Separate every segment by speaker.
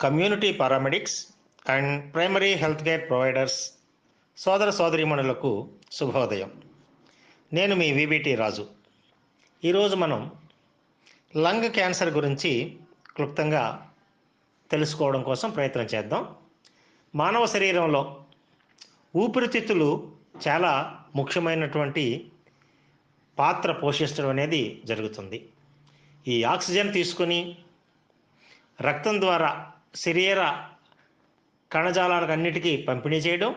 Speaker 1: Community paramedics and primary health care providers సోదర సోదరీమణులకు శుభోదయం. నేను మీ విబిటి రాజు. ఈరోజు మనం లంగ్ క్యాన్సర్ గురించి క్లుప్తంగా తెలుసుకోవడం కోసం ప్రయత్నం చేద్దాం. మానవ శరీరంలో ఊపిరితిత్తులు చాలా ముఖ్యమైనటువంటి పాత్ర పోషించడం అనేది జరుగుతుంది. ఈ ఆక్సిజన్ తీసుకొని రక్తం ద్వారా శరీర కణజాలాలకు అన్నిటికీ పంపిణీ చేయడం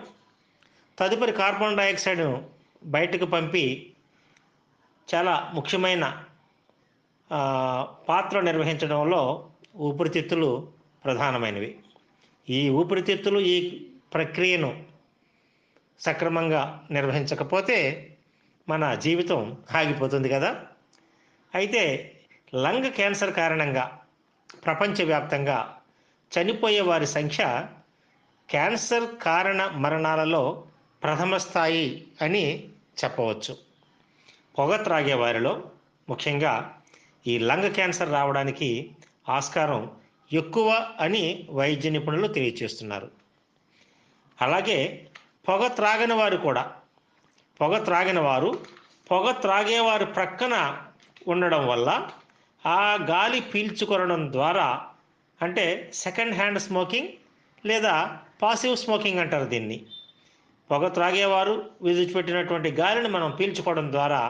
Speaker 1: తదుపరి కార్బన్ డైఆక్సైడ్ను బయటకు పంపి చాలా ముఖ్యమైన పాత్ర నిర్వహించడంలో ఊపిరితిత్తులు ప్రధానమైనవి. ఈ ఊపిరితిత్తులు ఈ ప్రక్రియను సక్రమంగా నిర్వహించకపోతే మన జీవితం ఆగిపోతుంది కదా. అయితే లంగ్ క్యాన్సర్ కారణంగా ప్రపంచవ్యాప్తంగా చనిపోయే వారి సంఖ్య క్యాన్సర్ కారణ మరణాలలో ప్రథమ స్థాయి అని చెప్పవచ్చు. పొగ త్రాగే వారిలో ముఖ్యంగా ఈ లంగ్ క్యాన్సర్ రావడానికి ఆస్కారం ఎక్కువ అని వైద్య నిపుణులు తెలియజేస్తున్నారు అలాగే పొగ త్రాగని వారు కూడా పొగ త్రాగిన వారు పొగ త్రాగేవారు ప్రక్కన ఉండడం వల్ల ఆ గాలి పీల్చుకొనడం ద్వారా అంటే సెకండ్ హ్యాండ్ స్మోకింగ్ లేదా పాసివ్ స్మోకింగ్ అంటారు దీన్ని. పొగ త్రాగేవారు విడిచిపెట్టినటువంటి గాలిని మనం పీల్చుకోవడం ద్వారా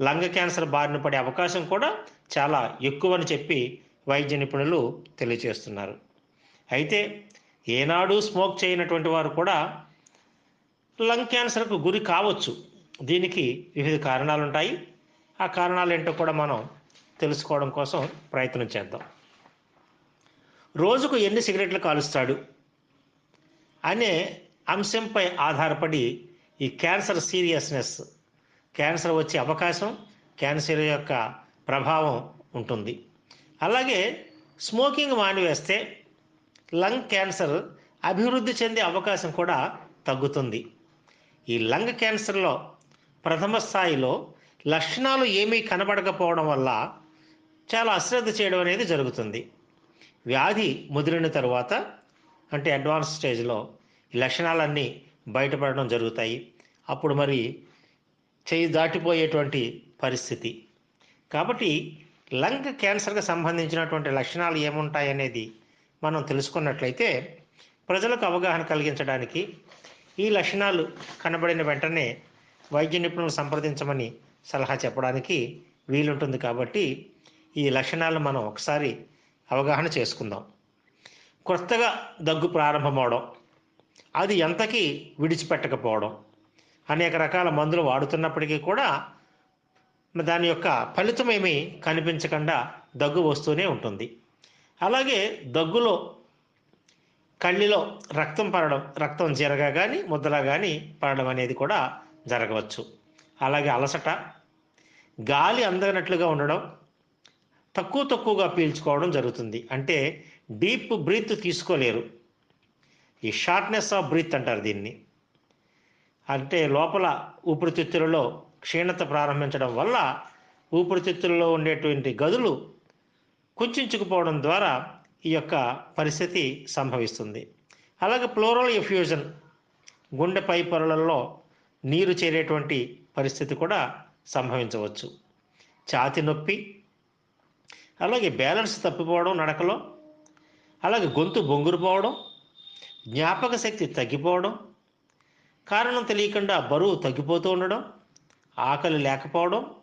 Speaker 1: లంగ్ క్యాన్సర్ బారిన పడే అవకాశం కూడా చాలా ఎక్కువ అని చెప్పి వైద్య నిపుణులు తెలియజేస్తున్నారు. అయితే ఏనాడు స్మోక్ చేయనటువంటి వారు కూడా లంగ్ క్యాన్సర్కు గురి కావచ్చు. దీనికి వివిధ కారణాలు ఉంటాయి ఆ కారణాలు ఏంటో కూడా మనం తెలుసుకోవడం కోసం ప్రయత్నం చేద్దాం. రోజుకు ఎన్ని సిగరెట్లు కాలుస్తాడు? అనే అంశంపై ఆధారపడి ఈ క్యాన్సర్ సీరియస్నెస్ క్యాన్సర్ వచ్చే అవకాశం క్యాన్సర్ యొక్క ప్రభావం ఉంటుంది. అలాగే స్మోకింగ్ మానివేస్తే లంగ్ క్యాన్సర్ అభివృద్ధి చెందే అవకాశం కూడా తగ్గుతుంది. ఈ లంగ్ క్యాన్సర్లో ప్రథమ స్థాయిలో లక్షణాలు ఏమీ కనబడకపోవడం వల్ల చాలా అశ్రద్ధ చేయడం అనేది జరుగుతుంది. వ్యాధి ముదిరిన తరువాత అంటే అడ్వాన్స్ స్టేజ్లో ఈ లక్షణాలన్నీ బయటపడడం జరుగుతాయి. అప్పుడు మరి చేయి దాటిపోయేటువంటి పరిస్థితి. కాబట్టి లంగ్ క్యాన్సర్కి సంబంధించినటువంటి లక్షణాలు ఏముంటాయనేది మనం తెలుసుకున్నట్లయితే ప్రజలకు అవగాహన కలిగించడానికి ఈ లక్షణాలు కనబడిన వెంటనే వైద్య నిపుణులు సంప్రదించమని సలహా చెప్పడానికి వీలుంటుంది కాబట్టి ఈ లక్షణాలు మనం ఒకసారి అవగాహన చేసుకుందాం. కొత్తగా దగ్గు ప్రారంభమవడం అది ఎంతకీ విడిచిపెట్టకపోవడం అనేక రకాల మందులు వాడుతున్నప్పటికీ కూడా దాని యొక్క ఫలితం ఏమీ కనిపించకుండా దగ్గు వస్తూనే ఉంటుంది. అలాగే దగ్గులో కళ్ళిలో రక్తం పడడం రక్తం జీరగా కానీ ముద్దలా కానీ పడడం అనేది కూడా జరగవచ్చు. అలాగే అలసట గాలి అందనట్లుగా ఉండడం తక్కువ తక్కువగా పీల్చుకోవడం జరుగుతుంది. అంటే డీప్ బ్రీత్ తీసుకోలేరు. ఈ షార్ట్నెస్ ఆఫ్ బ్రీత్ అంటారు దీన్ని. అంటే లోపల ఊపిరితిత్తులలో క్షీణత ప్రారంభించడం వల్ల ఊపిరితిత్తులలో ఉండేటువంటి గదులు కుంచుకుపోవడం ద్వారా ఈ యొక్క పరిస్థితి సంభవిస్తుంది. అలాగే ప్లోరల్ ఎఫ్యూజన్ గుండెపై పొరలలో నీరు చేరేటువంటి పరిస్థితి కూడా సంభవించవచ్చు. ఛాతి నొప్పి అలాగే బ్యాలెన్స్ తప్పిపోవడం నడకలో అలాగే గొంతు బొంగురుపోవడం జ్ఞాపక శక్తి తగ్గిపోవడం కారణం తెలియకుండా బరువు తగ్గిపోతూ ఉండడం ఆకలి లేకపోవడం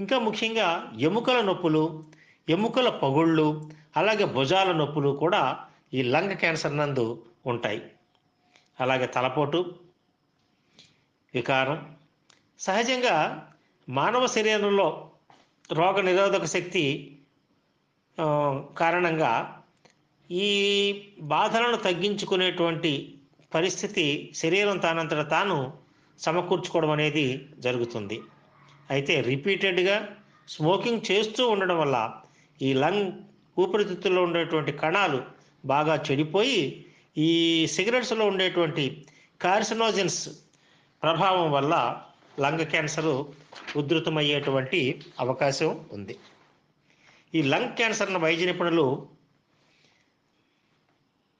Speaker 1: ఇంకా ముఖ్యంగా ఎముకల నొప్పులు ఎముకల పగుళ్ళు అలాగే భుజాల నొప్పులు కూడా ఈ లంగ్ క్యాన్సర్ నందు ఉంటాయి. అలాగే తలపోటు వికారం. సహజంగా మానవ శరీరంలో రోగ నిరోధక శక్తి కారణంగా ఈ బాధలను తగ్గించుకునేటువంటి పరిస్థితి శరీరం తానంతట తాను సమకూర్చుకోవడం అనేది జరుగుతుంది. అయితే రిపీటెడ్గా స్మోకింగ్ చేస్తూ ఉండడం వల్ల ఈ లంగ్ ఊపిరితిత్తుల్లో ఉండేటువంటి కణాలు బాగా చెడిపోయి ఈ సిగరెట్స్లో ఉండేటువంటి కార్సినోజన్స్ ప్రభావం వల్ల లంగ్ క్యాన్సర్ ఉధృతమయ్యేటువంటి అవకాశం ఉంది. ఈ లంగ్ క్యాన్సర్ను వైద్య నిపుణులు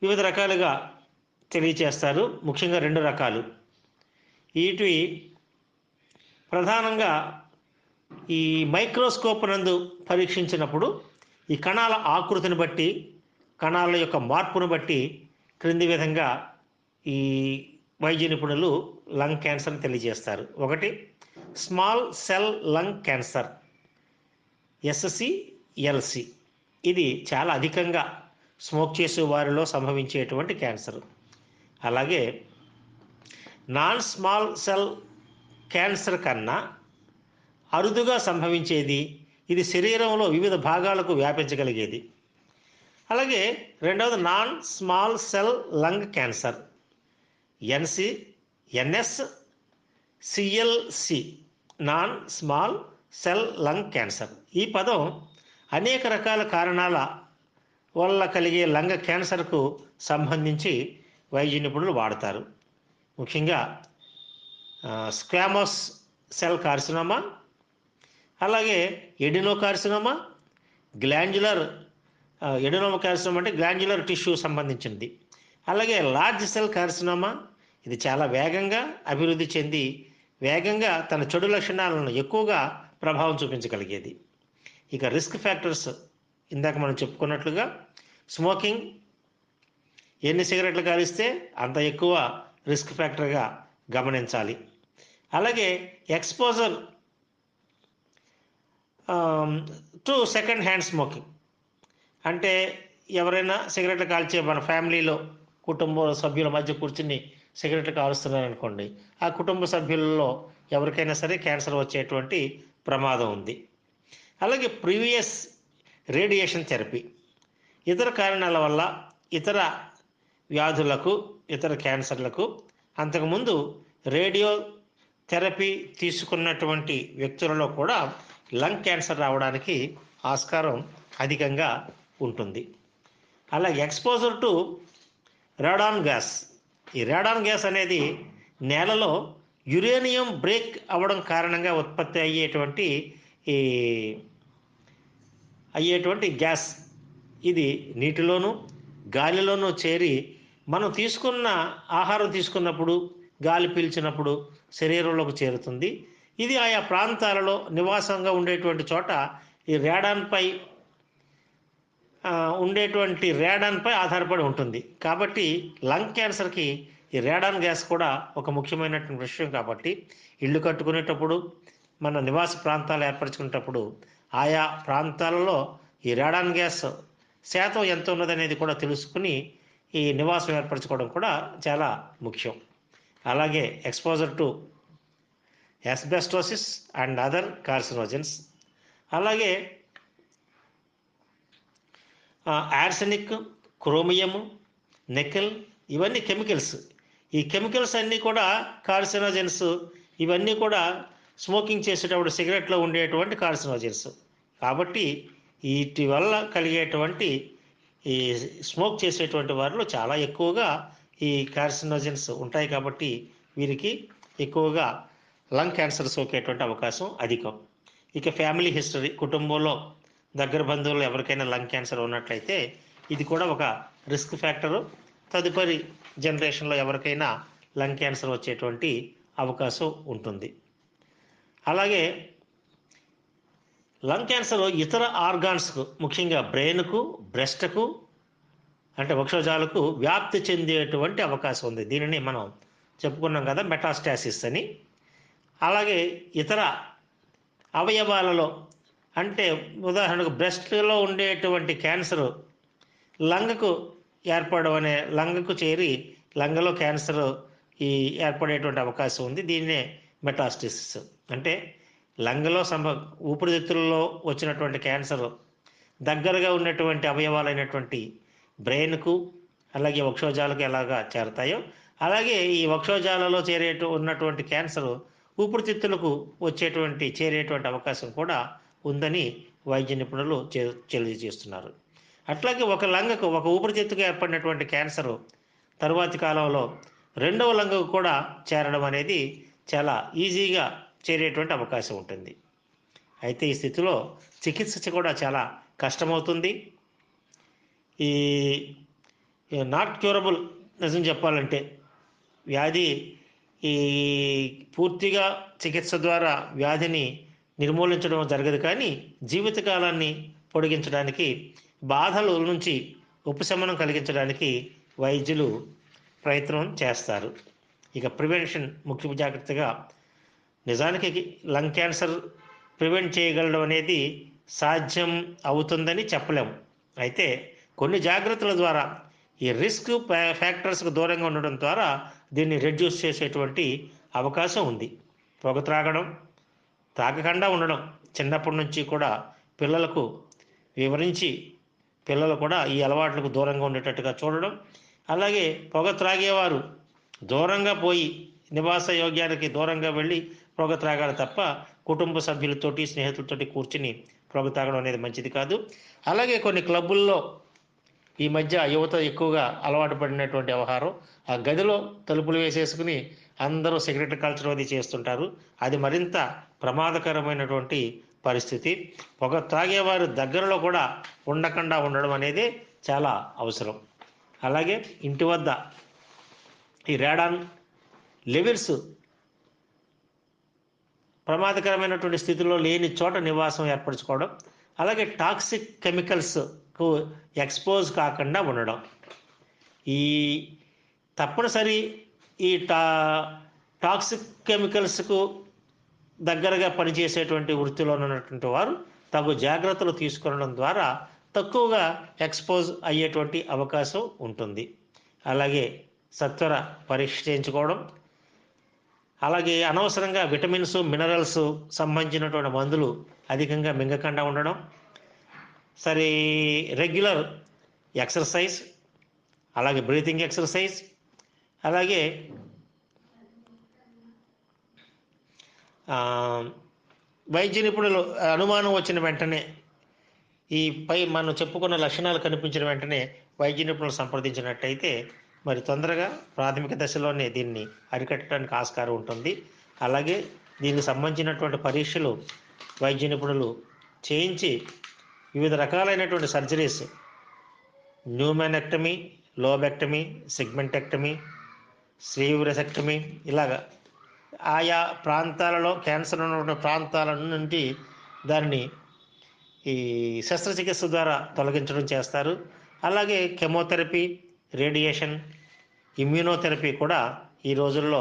Speaker 1: వివిధ రకాలుగా తెలియచేస్తారు. ముఖ్యంగా రెండు రకాలు. వీటి ప్రధానంగా ఈ మైక్రోస్కోప్ నందు పరీక్షించినప్పుడు ఈ కణాల ఆకృతిని బట్టి కణాల యొక్క మార్పును బట్టి క్రింది విధంగా ఈ వైద్య నిపుణులు లంగ్ క్యాన్సర్ని తెలియజేస్తారు. ఒకటి small cell lung cancer. SC LC. ఇది చాలా అధికంగా స్మోక్ చేసే వారిలో సంభవించేటువంటి క్యాన్సర్. అలాగే నాన్ స్మాల్ సెల్ క్యాన్సర్ కన్నా అరుదుగా సంభవించేది ఇది శరీరంలో వివిధ భాగాలకు వ్యాపించగలిగేది. అలాగే రెండవది non small cell lung cancer. NC NS CLC non small cell lung cancer. ఈ పదం అనేక రకాల కారణాల వల్ల కలిగే లంగ క్యాన్సర్కు సంబంధించి వైద్య నిపుణులు వాడతారు. ముఖ్యంగా స్క్వామస్ సెల్ కార్సినోమా అలాగే adeno carcinoma glandular adenoma carcinoma అంటే గ్లాండ్యులర్ టిష్యూ సంబంధించింది అలాగే లార్జ్ సెల్ కార్సినోమా ఇది చాలా వేగంగా అభివృద్ధి చెంది వేగంగా తన చెడు లక్షణాలను ఎక్కువగా ప్రభావం చూపించగలిగేది. ఇక రిస్క్ ఫ్యాక్టర్స్ ఇందాక మనం చెప్పుకున్నట్లుగా స్మోకింగ్ ఎన్ని సిగరెట్లు కాలిస్తే అంత ఎక్కువ రిస్క్ ఫ్యాక్టర్గా గమనించాలి. అలాగే exposure to second hand smoking. అంటే ఎవరైనా సిగరెట్లు కాల్చే మన ఫ్యామిలీలో కుటుంబ సభ్యుల మధ్య కూర్చుని సిగరెట్లు కాలుస్తున్నారనుకోండి ఆ కుటుంబ సభ్యులలో ఎవరికైనా సరే క్యాన్సర్ వచ్చేటువంటి ప్రమాదం ఉంది. అలాగే ప్రీవియస్ రేడియేషన్ థెరపీ. ఇతర కారణాల వల్ల ఇతర వ్యాధులకు ఇతర క్యాన్సర్లకు అంతకుముందు రేడియో థెరపీ తీసుకున్నటువంటి వ్యక్తులలో కూడా లంగ్ క్యాన్సర్ రావడానికి ఆస్కారం అధికంగా ఉంటుంది. అలాగే ఎక్స్పోజర్ టు రాడాన్ గ్యాస్. ఈ రాడాన్ గ్యాస్ అనేది నేలలో యురేనియం బ్రేక్ అవ్వడం కారణంగా ఉత్పత్తి అయ్యేటువంటి ఈ అయ్యేటువంటి గ్యాస్. ఇది నీటిలోనూ గాలిలోనూ చేరి మనం తీసుకున్న ఆహారం తీసుకున్నప్పుడు గాలి పీల్చినప్పుడు శరీరంలోకి చేరుతుంది. ఇది ఆయా ప్రాంతాలలో నివాసంగా ఉండేటువంటి చోట ఈ రేడాన్పై ఉండేటువంటి రేడాన్పై ఆధారపడి ఉంటుంది. కాబట్టి లంగ్ క్యాన్సర్కి ఈ రేడాన్ గ్యాస్ కూడా ఒక ముఖ్యమైనటువంటి విషయం కాబట్టి ఇల్లు కట్టుకునేటప్పుడు మన నివాస ప్రాంతాలు ఏర్పరచుకునేటప్పుడు ఆయా ప్రాంతాలలో ఈ రాడాన్ గ్యాస్ శాతం ఎంత ఉన్నదనేది కూడా తెలుసుకుని ఈ నివాసం ఏర్పరచుకోవడం కూడా చాలా ముఖ్యం. అలాగే exposure to asbestosis and other carcinogens అలాగే యార్సనిక్ క్రోమియం నెకెల్ ఇవన్నీ కెమికల్స్ ఈ కెమికల్స్ అన్నీ కూడా కార్సినోజన్స్ ఇవన్నీ కూడా స్మోకింగ్ చేసేటప్పుడు సిగరెట్లో ఉండేటువంటి కార్సినోజన్స్ కాబట్టి వీటి వల్ల కలిగేటువంటి ఈ స్మోక్ చేసేటువంటి వారిలో చాలా ఎక్కువగా ఈ కార్సినోజన్స్ ఉంటాయి కాబట్టి వీరికి ఎక్కువగా లంగ్ క్యాన్సర్ సోకేటువంటి అవకాశం అధికం. ఇక ఫ్యామిలీ హిస్టరీ కుటుంబంలో దగ్గర బంధువులు ఎవరికైనా లంగ్ క్యాన్సర్ ఉన్నట్లయితే ఇది కూడా ఒక రిస్క్ ఫ్యాక్టరు. తదుపరి జనరేషన్లో ఎవరికైనా లంగ్ క్యాన్సర్ వచ్చేటువంటి అవకాశం ఉంటుంది. అలాగే లంగ్ క్యాన్సర్ ఇతర ఆర్గాన్స్కు ముఖ్యంగా బ్రెయిన్కు బ్రెస్ట్కు అంటే వక్షజాలకు వ్యాప్తి చెందేటువంటి అవకాశం ఉంది. దీనిని మనం చెప్పుకున్నాం కదా మెటాస్టాసిస్ అని. అలాగే ఇతర అవయవాలలో అంటే ఉదాహరణకు బ్రెస్ట్లో ఉండేటువంటి క్యాన్సర్ లంగ్కు ఏర్పడడం అనే లంగ్కు చేరి లంగలో క్యాన్సర్ ఈ ఏర్పడేటువంటి అవకాశం ఉంది. దీన్నే మెటాస్టిసిస్ అంటే లంగలో సంభ ఊపిరితిత్తుల్లో వచ్చినటువంటి క్యాన్సర్ దగ్గరగా ఉన్నటువంటి అవయవాలైనటువంటి బ్రెయిన్కు అలాగే వక్షోజాలకు ఎలాగా చేరతాయో అలాగే ఈ వక్షోజాలలో చేరేటు ఉన్నటువంటి క్యాన్సర్ ఊపిరితిత్తులకు వచ్చేటువంటి చేరేటువంటి అవకాశం కూడా ఉందని వైద్య నిపుణులు తెలియజేస్తున్నారు. అట్లాగే ఒక లంగకు ఒక ఊపిరితిత్తుకు ఏర్పడినటువంటి క్యాన్సర్ తరువాతి కాలంలో రెండవ లంగకు కూడా చేరడం అనేది చాలా ఈజీగా చేరేటువంటి అవకాశం ఉంటుంది. అయితే ఈ స్థితిలో చికిత్స కూడా చాలా కష్టమవుతుంది. ఈ నాట్ క్యూరబుల్ నిజం చెప్పాలంటే వ్యాధి ఈ పూర్తిగా చికిత్స ద్వారా వ్యాధిని నిర్మూలించడం జరగదు కానీ జీవితకాలాన్ని పొడిగించడానికి బాధల నుంచి ఉపశమనం కలిగించడానికి వైద్యులు ప్రయత్నం చేస్తారు. ఇక ప్రివెన్షన్ ముఖ్య జాగ్రత్తగా నిజానికి లంగ్ క్యాన్సర్ ప్రివెంట్ చేయగలడం అనేది సాధ్యం అవుతుందని చెప్పలేము అయితే కొన్ని జాగ్రత్తల ద్వారా ఈ రిస్క్ ఫ్యాక్టర్స్కు దూరంగా ఉండడం ద్వారా దీన్ని రెడ్యూస్ చేసేటువంటి అవకాశం ఉంది. పొగ త్రాగడం తాగకుండా ఉండడం చిన్నప్పటి నుంచి కూడా పిల్లలకు వివరించి పిల్లలు కూడా ఈ అలవాట్లకు దూరంగా ఉండేటట్టుగా చూడడం అలాగే పొగ త్రాగేవారు దూరంగా పోయి నివాస యోగ్యానికి దూరంగా వెళ్ళి పొగ త్రాగాలి తప్ప కుటుంబ సభ్యులతోటి స్నేహితులతోటి కూర్చుని పొగ త్రాగడం అనేది మంచిది కాదు. అలాగే కొన్ని క్లబ్బుల్లో ఈ మధ్య యువత ఎక్కువగా అలవాటు పడినటువంటి వ్యవహారం ఆ గదిలో తలుపులు వేసేసుకుని అందరూ సిగరెట్ కల్చర్ అది చేస్తుంటారు. అది మరింత ప్రమాదకరమైనటువంటి పరిస్థితి. పొగ త్రాగేవారు దగ్గరలో కూడా ఉండకుండా ఉండడం అనేది చాలా అవసరం. అలాగే ఇంటి వద్ద ఈ రేడాన్ లెవెల్స్ ప్రమాదకరమైనటువంటి స్థితిలో లేని చోట నివాసం ఏర్పరచుకోవడం అలాగే టాక్సిక్ కెమికల్స్కు ఎక్స్పోజ్ కాకుండా ఉండడం. ఈ తప్పనిసరి ఈ టా టాక్సిక్ కెమికల్స్కు దగ్గరగా పనిచేసేటువంటి వృత్తిలో ఉన్నటువంటి వారు తగు జాగ్రత్తలు తీసుకురడం ద్వారా తక్కువగా ఎక్స్పోజ్ అయ్యేటువంటి అవకాశం ఉంటుంది. అలాగే సత్వర పరీక్ష చేయించుకోవడం అలాగే అనవసరంగా విటమిన్స్ మినరల్స్ సంబంధించినటువంటి మందులు అధికంగా మింగకుండా ఉండడం. సరే రెగ్యులర్ ఎక్సర్సైజ్ అలాగే బ్రీతింగ్ ఎక్సర్సైజ్ అలాగే వైద్య నిపుణులు అనుమానం వచ్చిన వెంటనే ఈ పై మనం చెప్పుకున్న లక్షణాలు కనిపించిన వెంటనే వైద్య నిపుణులు సంప్రదించినట్టయితే మరి తొందరగా ప్రాథమిక దశలోనే దీన్ని అరికట్టడానికి ఆస్కారం ఉంటుంది. అలాగే దీనికి సంబంధించినటువంటి పరీక్షలు వైద్య నిపుణులు చేయించి వివిధ రకాలైనటువంటి సర్జరీస్ న్యూమెనెక్టమీ లోబెక్టమీ సిగ్మెంటెక్టమీ శ్రీవ్రసెక్టమీ ఇలాగా ఆయా ప్రాంతాలలో క్యాన్సర్ ఉన్నటువంటి ప్రాంతాల నుండి దాన్ని ఈ శస్త్రచికిత్స ద్వారా తొలగించడం చేస్తారు. అలాగే కెమోథెరపీ రేడియేషన్ ఇమ్యూనోథెరపీ కూడా ఈ రోజుల్లో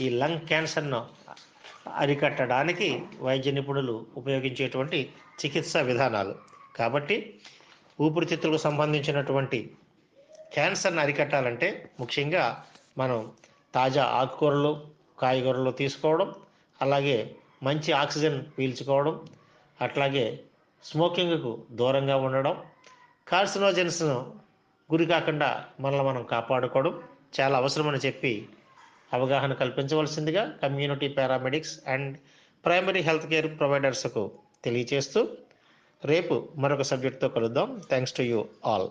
Speaker 1: ఈ లంగ్ క్యాన్సర్ను అరికట్టడానికి వైద్య నిపుణులు ఉపయోగించేటువంటి చికిత్సా విధానాలు. కాబట్టి ఊపిరితిత్తులకు సంబంధించినటువంటి క్యాన్సర్ని అరికట్టాలంటే ముఖ్యంగా మనం తాజా ఆకుకూరలు కాయగూరలు తీసుకోవడం అలాగే మంచి ఆక్సిజన్ పీల్చుకోవడం అట్లాగే స్మోకింగ్కు దూరంగా ఉండడం కార్సినోజెన్స్ను గురి కాకుండా మనల్ని మనం కాపాడుకోవడం చాలా అవసరమని చెప్పి అవగాహన కల్పించవలసిందిగా community paramedics and primary health care ప్రొవైడర్స్కు తెలియచేస్తూ రేపు మరొక సబ్జెక్ట్తో కలుద్దాం. Thanks to you all.